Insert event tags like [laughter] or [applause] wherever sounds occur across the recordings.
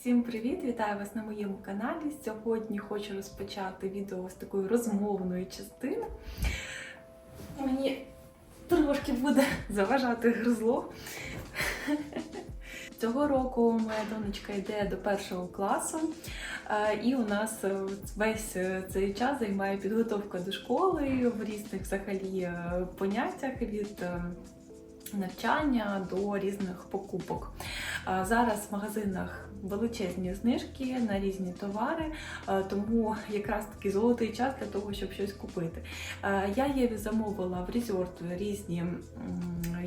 Всім привіт! Вітаю вас на моєму каналі. Сьогодні хочу розпочати відео з такої розмовної частини. Мені трошки буде заважати гризло. Цього року моя донечка йде до першого класу, е, і у нас е, весь е, цей час займає підготовка до школи в різних взагалі поняттях від навчання до різних покупок. Зараз в магазинах величезні знижки на різні товари, тому якраз таки золотий час для того, щоб щось купити. Я Єві замовила в резорт різні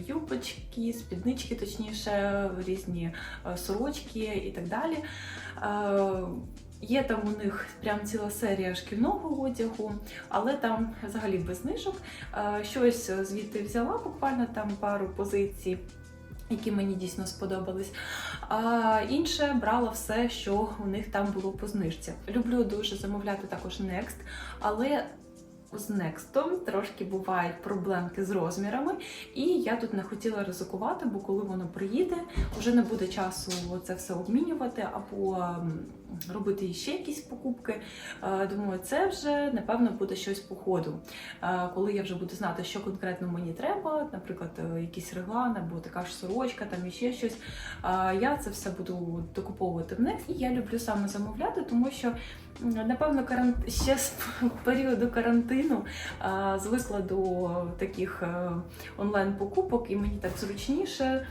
юбочки, спіднички, точніше, різні сорочки і так далі. Є там у них прям ціла серія шкільного одягу, але там взагалі без знижок. Щось звідти взяла, буквально там пару позицій, які мені дійсно сподобались. А інше брала все, що у них там було по знижці. Люблю дуже замовляти також Next, але з Next трошки бувають проблемки з розмірами, і я тут не хотіла ризикувати, бо коли воно приїде, вже не буде часу це все обмінювати або робити ще якісь покупки. Е, Думаю, це вже напевно буде щось по ходу. Е, Коли я вже буду знати, що конкретно мені треба, наприклад, е, якийсь реглан або така ж сорочка, там і ще щось. Я це все буду докуповувати в Next. І я люблю саме замовляти, тому що напевно каран... ще з [laughs] періоду карантину звикла до таких онлайн-покупок, і мені так зручніше.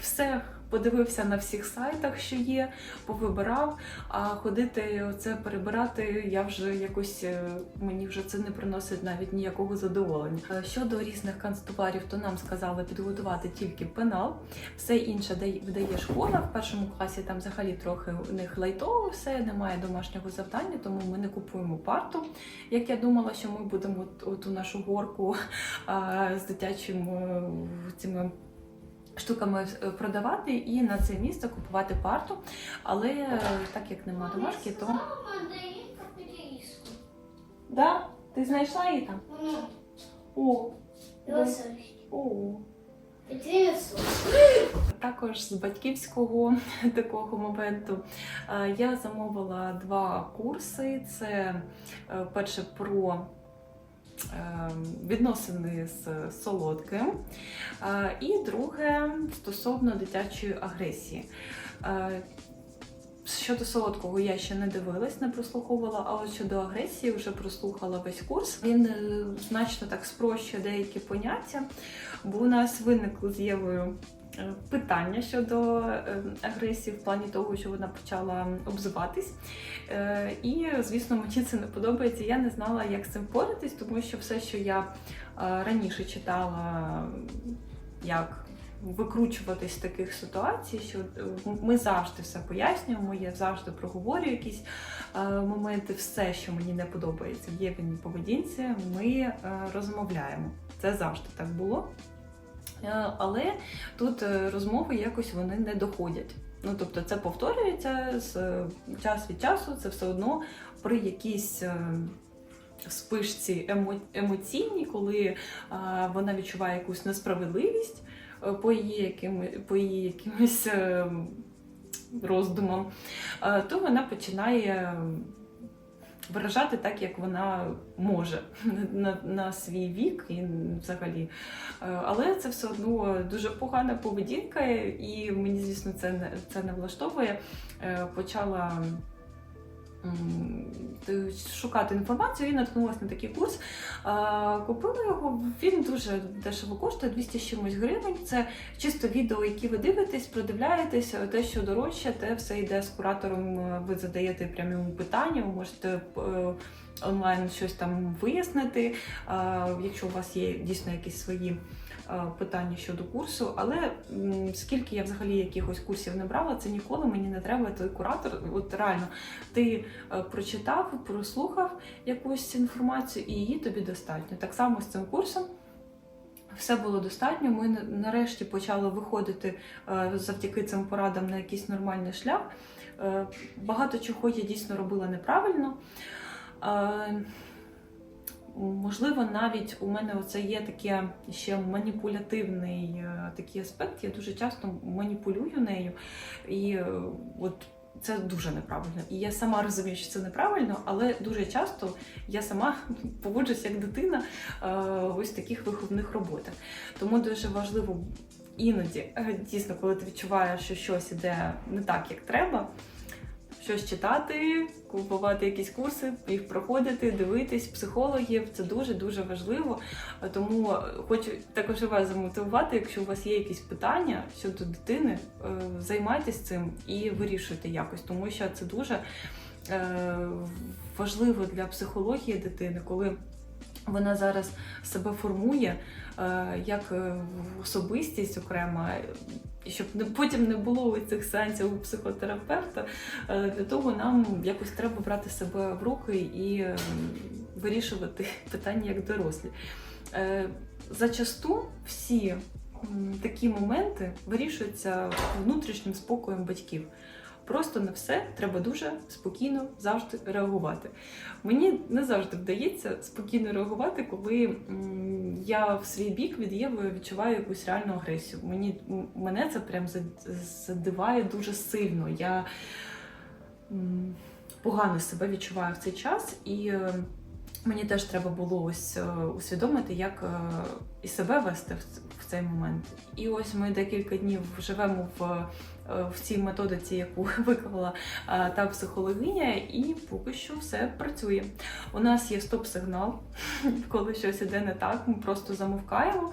Все подивився на всіх сайтах, що є, повибирав. А ходити оце перебирати, я вже якось е, мені вже це не приносить навіть ніякого задоволення. Е, Щодо різних канцтоварів, то нам сказали підготувати тільки пенал. Все інше дає- видає школа. В першому класі там взагалі трохи у них лайтово все, немає домашнього завдання, тому ми не купуємо парту. Як я думала, що ми будемо от- ту нашу горку а, з дитячими е, цими штуками е, продавати і на це місце купувати парту. Але е, так як нема домашки, то. Да? Ти знайшла її там? Ну, О, о. Також з батьківського [laughs] такого моменту е, я замовила два курси. Це перше про відносини з солодким, е, і друге стосовно дитячої агресії. Щодо солодкого я ще не дивилась, не прослуховувала, а от щодо агресії вже прослухала весь курс. Він е, значно так спрощує деякі поняття, бо у нас виникли з Євою е, питання щодо е, агресії в плані того, що вона почала обзиватись. І, звісно, мені це не подобається. Я не знала, як з цим боротись, тому що все, що я раніше читала, як викручуватись з таких ситуацій, що е, ми завжди все пояснюємо, я завжди проговорюю якісь е, моменти, все, що мені не подобається в Євіній поведінці, ми е, розмовляємо. Це завжди так було. Але тут розмови якось вони не доходять. Ну, тобто це повторюється з час від часу, це все одно при якійсь спишці емо, емоційній, коли е, вона відчуває якусь несправедливість по її, якими, по її якимось е, роздумам, е, то вона починає виражати так, як вона може на, на свій вік і взагалі. Е, Але це все одно дуже погана поведінка, і мені, звісно, це не, це не влаштовує. Е, Почала шукати інформацію і наткнулася на такий курс. Е, Купила його, він дуже дешево коштує 200 з чимось гривень. Це чисто відео, які ви дивитесь, продивляєтесь, е, те, що дорожче, те все йде з куратором. е, Ви задаєте прямо йому питання, ви можете е, онлайн щось там вияснити, е, якщо у вас є дійсно якісь свої е, питання щодо курсу. Але скільки я взагалі якихось курсів не брала, це ніколи мені не треба. Той куратор, от реально, ти е, прочитав, прослухав якусь інформацію, і її тобі достатньо. Так само з цим курсом. Все було достатньо. Ми нарешті почали виходити е, завдяки цим порадам на якийсь нормальний шлях. Е, Багато чого я дійсно робила неправильно. Можливо, навіть у мене оце є таке ще маніпулятивний е, такий аспект. Я дуже часто маніпулюю нею, і е, от це дуже неправильно. І я сама розумію, що це неправильно, але дуже часто я сама [laughs] поводжуся як дитина е, ось таких виховних роботах. Тому дуже важливо іноді, дійсно, коли ти відчуваєш, що щось іде не так, як треба. Щось читати, купувати якісь курси, їх проходити, дивитись психологів. Це дуже дуже важливо. Тому хочу також вас замотивувати, якщо у вас є якісь питання щодо дитини, е, займайтесь цим і вирішуйте якось, тому що це дуже е, важливо для психології дитини, коли вона зараз себе формує е, як особистість окрема, щоб не потім не було цих сеансів у психотерапевта. е, Для того нам якось треба брати себе в руки і е, вирішувати [laughs] питання як дорослі. Е, Зачасту всі такі моменти вирішуються внутрішнім спокоєм батьків. Просто на все треба дуже спокійно завжди реагувати. Мені не завжди вдається спокійно реагувати, коли я в свій бік від Єви відчуваю якусь реальну агресію. Мені мене це прям задиває дуже сильно. Я погано себе відчуваю в цей час, і е, мені теж треба було ось е, усвідомити, як е, і себе вести в цей момент. І ось ми декілька днів живемо в, в цій методиці, яку [laughs] виклала е, та психологиня, і поки що все працює. У нас є стоп-сигнал, [laughs] коли щось іде не так, ми просто замовкаємо,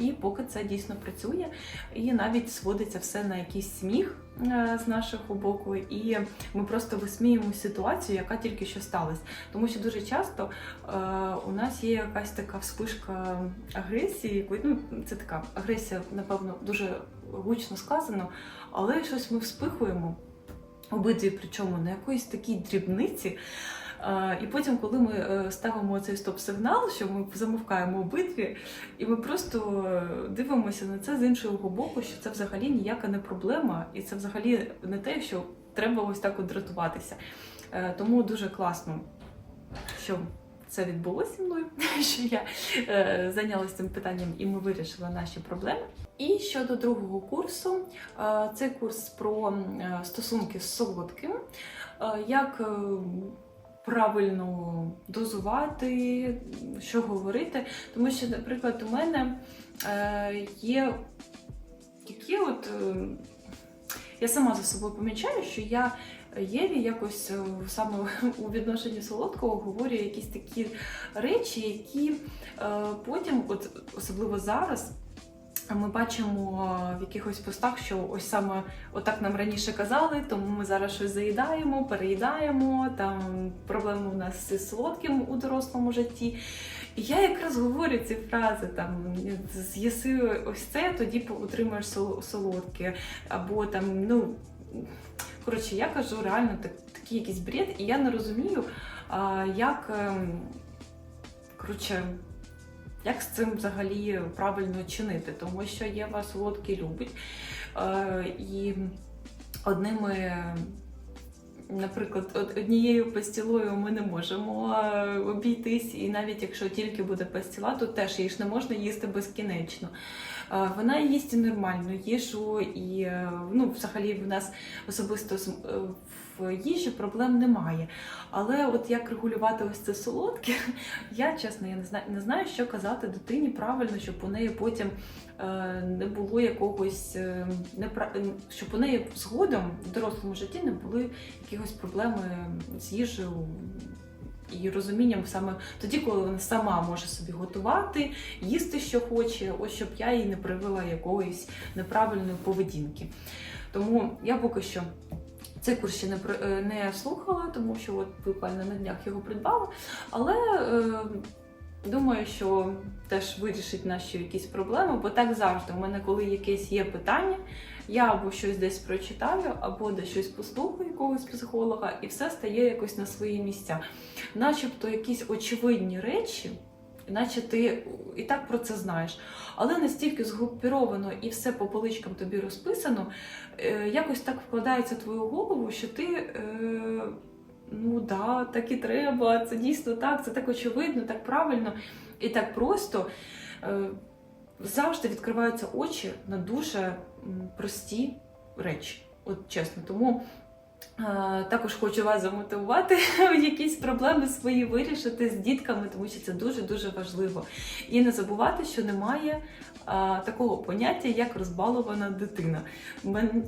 і поки це дійсно працює, і навіть сводиться все на якийсь сміх е, з нашого боку, і ми просто висміємо ситуацію, яка тільки що сталася. Тому що дуже часто е, у нас є якась така вспишка агресії, ну це така агресія, напевно, дуже гучно сказано, але щось ми вспихуємо обидві, причому на якоїсь такій дрібниці. І потім, коли ми е, ставимо цей стоп-сигнал, що ми замовкаємо обидві, і ми просто е, дивимося на це з іншого боку, що це взагалі ніяка не проблема, і це взагалі не те, що треба ось так от дратуватися. Е, Тому дуже класно, що це відбулося зі мною, [laughs] що я зайнялася цим питанням і ми вирішили наші проблеми. І щодо другого курсу, це курс про е, стосунки з солодким, е, як е, правильно дозувати, що говорити. Тому що, наприклад, у мене є такі от. Я сама за собою помічаю, що я Єві якось саме [laughs] у відношенні солодкого говорю якісь такі речі, які потім, от особливо зараз, ми бачимо е, в якихось постах, що ось саме отак нам раніше казали, тому ми зараз щось заїдаємо, переїдаємо, там проблеми у нас зі солодким у дорослому житті. І я якраз говорю ці фрази там з'їси ось це, тоді отримаєш солодке, або там, ну. Коротше, я кажу реально так, такий якийсь бред, і я не розумію, як, ем, коротше, як з цим взагалі правильно чинити, тому що Єва солодкий любить. Е, і одними, наприклад, однією пастілою ми не можемо е, обійтись, і навіть якщо тільки буде пастіла, то теж її ж не можна їсти безкінечно. Е, Вона їсть нормальну їжу, і ну, взагалі в нас особисто в їжі проблем немає. Але от як регулювати ось це солодке, я чесно я не знаю, не знаю, що казати дитині правильно, щоб у неї потім е, не було якогось е, непра... е, щоб у неї згодом в дорослому житті не були якихось проблеми з їжею. І розумінням саме тоді, коли вона сама може собі готувати, їсти, що хоче, ось щоб я їй не привела якоїсь неправильної поведінки. Тому я поки що цей курс ще не, е, не слухала, тому що от буквально на днях його придбала. Але е, думаю, що теж вирішить наші якісь проблеми, бо так завжди. У мене, коли якесь є питання, я або щось десь прочитаю, або десь щось послухаю якогось психолога, і все стає якось на свої місця. Начебто якісь очевидні речі. Наче ти і так про це знаєш, але настільки згрупіровано і все по поличкам тобі розписано, е, якось так вкладається в твою голову, що ти е, ну да, так і треба, це дійсно так, це так очевидно, так правильно і так просто. Е, Завжди відкриваються очі на дуже прості речі. От чесно. Тому також хочу вас замотивувати [laughs] якісь проблеми свої вирішити з дітками, тому що це дуже дуже важливо. І не забувати, що немає такого поняття, як розбалована дитина.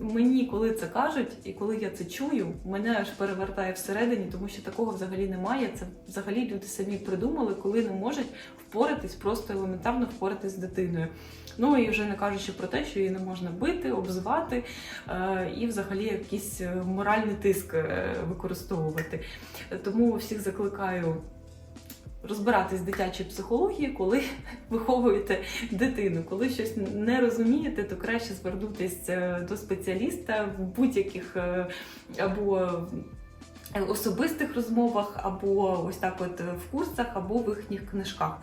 Мені, коли це кажуть, і коли я це чую, мене аж перевертає всередині, тому що такого взагалі немає. Це взагалі люди самі придумали, коли не можуть впоратись, просто елементарно впоратись з дитиною. Ну і вже не кажучи про те, що її не можна бити, обзивати е, і взагалі якийсь е, моральний тиск е, використовувати. Тому всіх закликаю розбиратись в дитячій психології, коли [laughs] виховуєте дитину. Коли щось не розумієте, то краще звернутися до спеціаліста в будь-яких е, або особистих розмовах, або ось так от в курсах, або в їхніх книжках.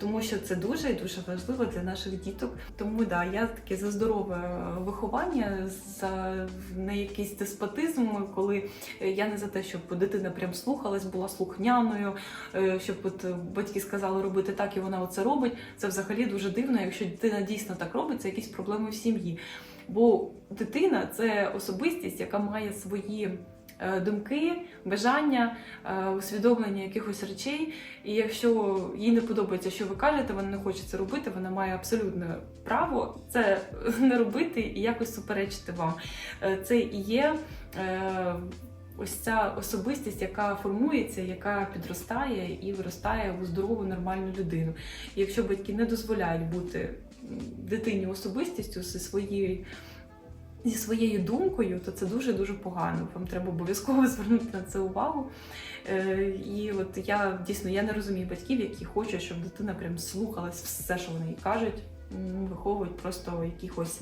Тому що це дуже і дуже важливо для наших діток. Тому да, я таке за здорове виховання, за не якийсь деспотизм, коли я не за те, щоб дитина прям слухалась, була слухняною, е, щоб от батьки сказали робити так, і вона оце робить. Це взагалі дуже дивно. Якщо дитина дійсно так робить, це якісь проблеми в сім'ї. Бо дитина це особистість, яка має свої е, думки, бажання, е, усвідомлення якихось речей. І якщо їй не подобається, що ви кажете, вона не хоче це робити, вона має абсолютне право це [laughs] не робити і якось суперечити вам. Е, Це і є. е, Ось ця особистість, яка формується, яка підростає і виростає у здорову нормальну людину. І якщо батьки не дозволяють бути дитині особистістю зі своєю зі своєю думкою, то це дуже дуже погано. Вам треба обов'язково [laughs] звернути на це увагу. Е, і от я дійсно я не розумію батьків, які хочуть, щоб дитина прям слухалась все, що вони їй кажуть, виховують просто якихось.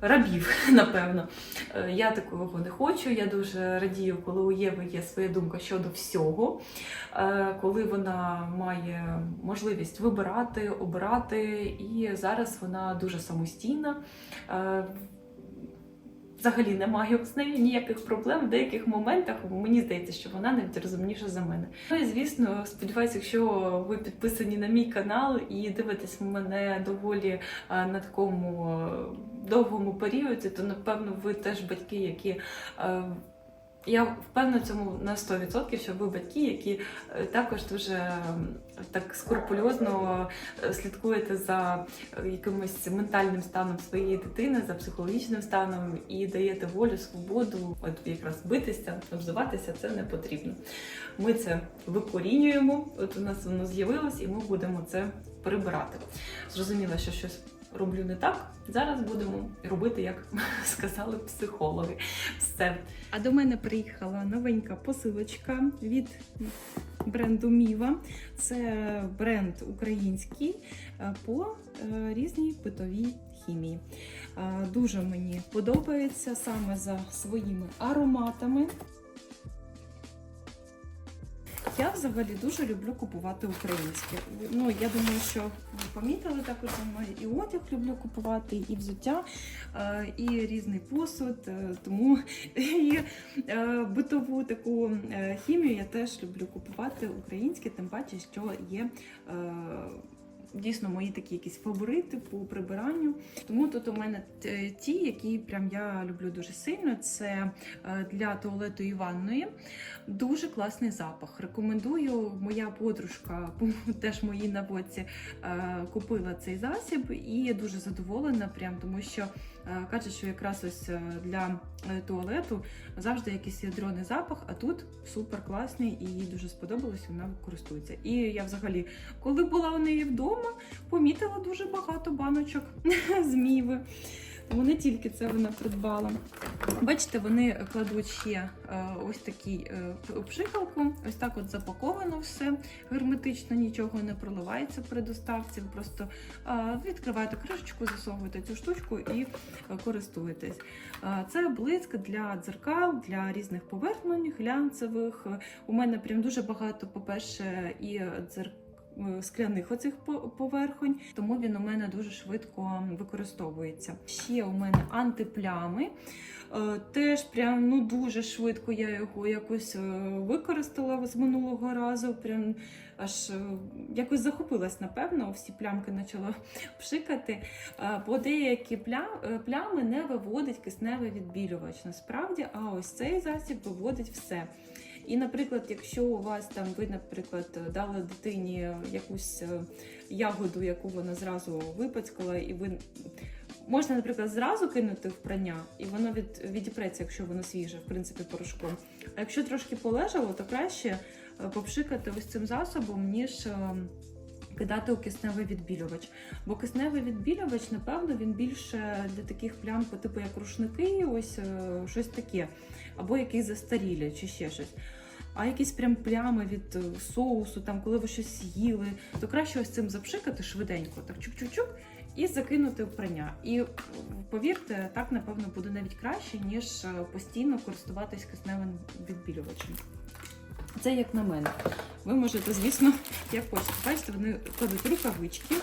Рабів, [laughs] напевно. Е, Я такого не хочу. Я дуже радію, коли у Єви є своя думка щодо всього, Е, коли вона має можливість вибирати, обирати, і зараз вона дуже самостійна. Взагалі немає з нею ніяких проблем. В деяких моментах мені здається, що вона навіть розумніша за мене. Ну і звісно, сподіваюся, якщо ви підписані на мій канал і дивитесь мене доволі на такому довгому періоді, то напевно ви теж батьки, які. Я впевнена цьому на 100%, що ви батьки, які е, також дуже так скрупульозно е, слідкуєте за е, якимось ментальним станом своєї дитини, за психологічним станом і даєте волю, свободу, от якраз битися, обзиватися це не потрібно. Ми це викорінюємо, от у нас воно з'явилось, і ми будемо це прибирати. Зрозуміло, що щось роблю не так. Зараз будемо робити, як [laughs] сказали психологи. Все. А до мене приїхала новенька посилочка від бренду Міва. Це бренд український е, по е, різній питовій хімії. Е, Дуже мені подобається саме за своїми ароматами. Я взагалі дуже люблю купувати українське. Ну, я думаю, що ви помітили також за мною і одяг люблю купувати, і взуття, е, і різний посуд. е, Тому [laughs] і е, битову таку хімію я теж люблю купувати українське, тим паче, що є. Дійсно, мої такі якісь фаворити по прибиранню. Тому тут у мене е, ті, які прям я люблю дуже сильно. Це е, для туалету і ванної. Дуже класний запах. Рекомендую. Моя подружка [laughs] теж моїй наводці е, купила цей засіб і я дуже задоволена, прям тому що каже, що якраз ось е, для е, туалету завжди якийсь ядроний запах, а тут супер класний і їй дуже сподобалось. Вона користується. І я взагалі, коли була у неї вдома, помітила дуже багато баночок [laughs] з міви. Не тільки це вона придбала. Бачите, вони кладуть ще е, ось такі е, обшикалку, ось так от запаковано все герметично, нічого не проливається при доставці. Ви просто е, відкриваєте кришечку, засовуєте цю штучку і користуєтесь. Це блиск для дзеркал, для різних поверхонь глянцевих. У мене прям дуже багато, по-перше, і дзеркал скляних оцих поверхонь, тому він у мене дуже швидко використовується. Ще у мене антиплями. Е, Теж прям ну дуже швидко я його якось е, використала з минулого разу. Прям аж е, якось захопилась, напевно, всі плямки почала [laughs] пшикати. Е, Бо деякі е, плями не виводить кисневий відбілювач насправді, а ось цей засіб виводить все. І, наприклад, якщо у вас там ви, наприклад, дали дитині якусь е, ягоду, яку вона зразу випацькала, і ви можна, наприклад, зразу кинути в прання, і воно від, відіпреться, якщо воно свіже, в принципі, порошком. А якщо трошки полежало, то краще е, попшикати ось цим засобом, ніж. е, Кидати у кисневий відбілювач. Бо кисневий відбілювач, напевно, він більше для таких плям, типу як рушники, ось щось таке, або якісь застарілі, чи ще щось. А якісь прям плями від е, соусу, там, коли ви щось їли, то краще ось цим запшикати швиденько, так чук-чук-чук, і закинути в прання. І е, повірте, так напевно буде навіть краще, ніж е, постійно користуватись кисневим відбілювачем. Це як на мене. Ви можете, звісно, [laughs] як хочете. Бачите, вони кладуть рукавички.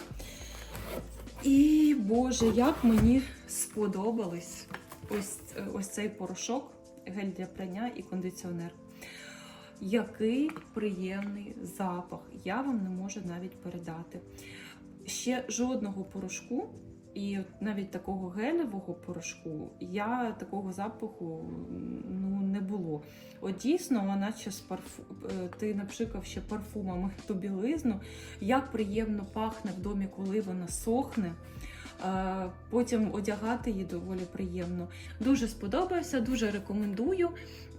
І Боже, як мені сподобались ось, ось цей порошок, гель для прання і кондиціонер. Який приємний запах, я вам не можу навіть передати. Ще жодного порошку, і навіть такого гелевого порошку, я такого запаху ну, не було. От дійсно, наче з парфу... е, ти напшикав ще парфумами [laughs] ту білизну, як приємно пахне в домі, коли вона сохне. Е, Потім одягати її доволі приємно. Дуже сподобався, дуже рекомендую.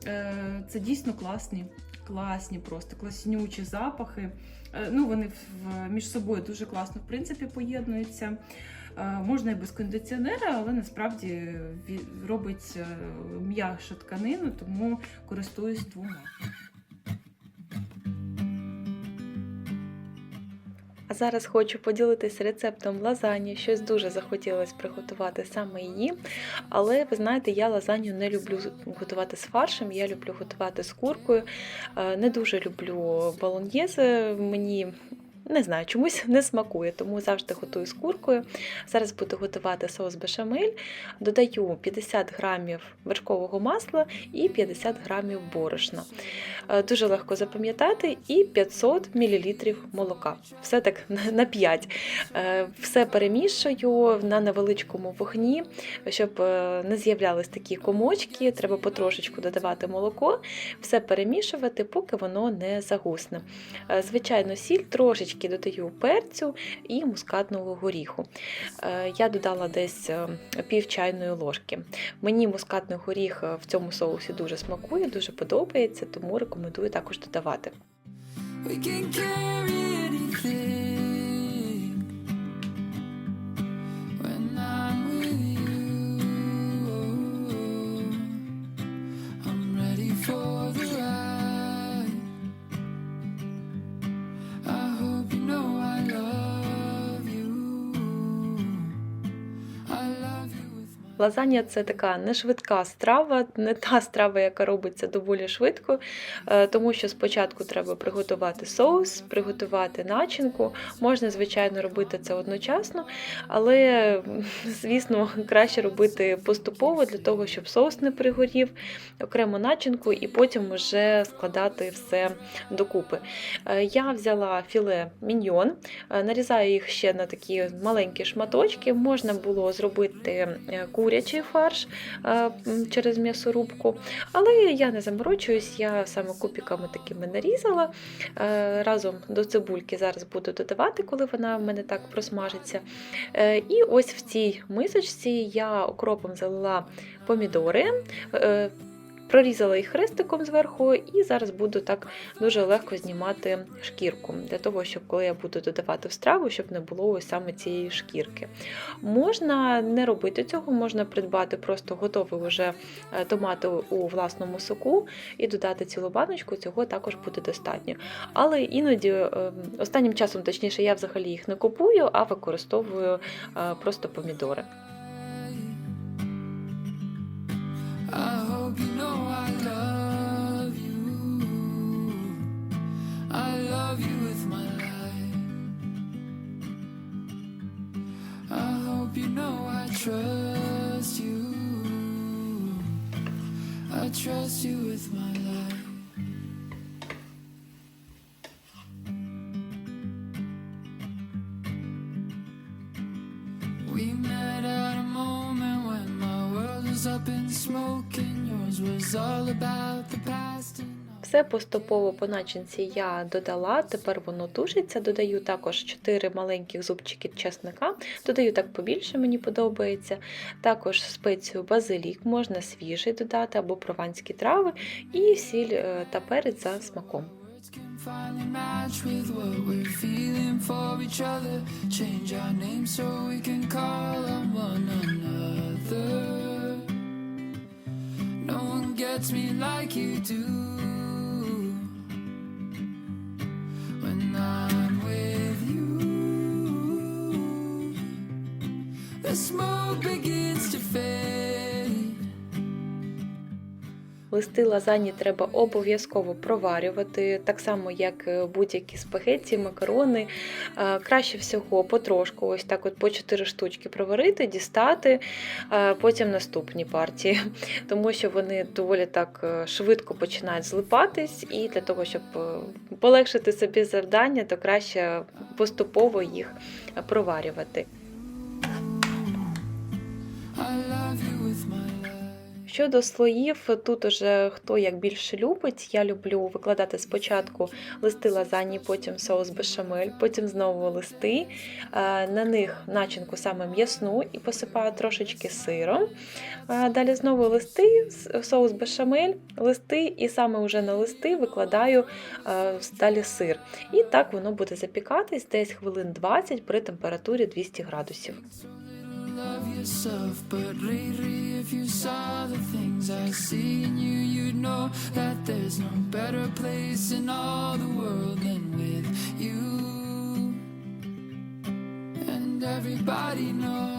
Е, Це дійсно класні, класні, просто класнючі запахи. Е, Ну, вони між собою дуже класно в принципі поєднуються. Е, Можна і без кондиціонера, але насправді робить е, м'якшу тканину, тому користуюсь двома. Зараз хочу поділитися рецептом лазані. Щось дуже захотілося приготувати саме її. Але ви знаєте, я лазанью не люблю готувати з фаршем, я люблю готувати з куркою. Е, Не дуже люблю болоньєзи, Мені не знаю, чомусь не смакує, тому завжди готую з куркою. Зараз буду готувати соус бешамель. Додаю 50 грамів вершкового масла і 50 грамів борошна. Е, Дуже легко запам'ятати, і 500 мл молока. Все так на 5. Е, Все перемішую на невеличкому вогні, щоб е, не з'являлись такі комочки. Треба потрошечку додавати молоко, все перемішувати, поки воно не загусне. Звичайно, сіль трошечки додаю перцю і мускатного горіху. Е, Я додала десь е, пів чайної ложки. Мені мускатний горіх е, в цьому соусі дуже смакує, дуже подобається, тому рекомендую також додавати. We can carry anything Лазанья це така нешвидка страва, не та страва, яка робиться доволі швидко, е, тому що спочатку треба приготувати соус, приготувати начинку. Можна, звичайно, робити це одночасно, але, звісно, краще робити поступово для того, щоб соус не пригорів, окрему начинку і потім вже складати все докупи. Е, Я взяла філе міньйон, е, нарізаю їх ще на такі маленькі шматочки. Можна було зробити е, курячий фарш е, через м'ясорубку, але я не заморочуюсь, я саме купіками такими нарізала. Е, Разом до цибульки зараз буду додавати, коли вона в мене так просмажиться. Е, І ось в цій мисочці я окропом залила помідори. Прорізала їх хрестиком зверху, і зараз буду так дуже легко знімати шкірку, для того, щоб коли я буду додавати в страву, щоб не було ось саме цієї шкірки. Можна не робити цього, можна придбати просто готові вже томати у власному соку і додати цілу баночку, цього також буде достатньо. Але іноді, е, останнім часом, точніше, я взагалі їх не купую, а використовую е, просто помідори. hope you know I love you. I love you with my life. I hope you know I trust you. I trust you with my Все поступово по начинці я додала, тепер воно тушиться. Додаю також 4 маленьких зубчики чесника. Додаю так побільше, мені подобається. Також спецію базилік, можна свіжий додати або прованські трави, і сіль е, та перець за смаком. No one gets me like you do. Листи лазані треба обов'язково проварювати, так само як е, будь-які спагетті, макарони. Е, Краще всього потрошку, ось так от по 4 штучки проварити, дістати, е, потім наступні партії, [laughs] тому що вони доволі так швидко починають злипатись, і для того, щоб полегшити собі завдання, то краще поступово їх проварювати. Щодо слоїв, тут уже хто як більше любить. Я люблю викладати спочатку листи лазані, потім соус бешамель, потім знову листи. Е, На них начинку саме м'ясну і посипаю трошечки сиром. Е, Далі знову листи, соус бешамель, листи, і саме вже на листи викладаю е, далі сир. І так воно буде запікатись десь хвилин 20 при температурі 200 градусів. But lately, if you saw the things I see in you, you'd know that there's no better place in all the world than with you. And everybody knows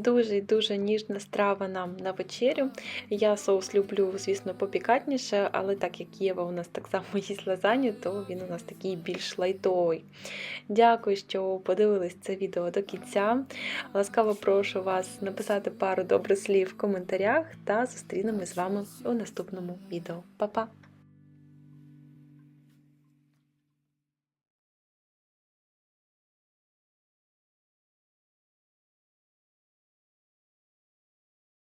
ride. Дуже і дуже ніжна страва нам на вечерю. Я соус люблю, звісно, попікатніше, але так як Єва у нас так само [laughs] їсть лазанью, то він у нас такий більш лайтовий. Дякую, що подивились це відео до кінця. Ласкаво прошу вас написати пару добрих слів в коментарях та зустрінемось з вами у наступному відео. Па-па!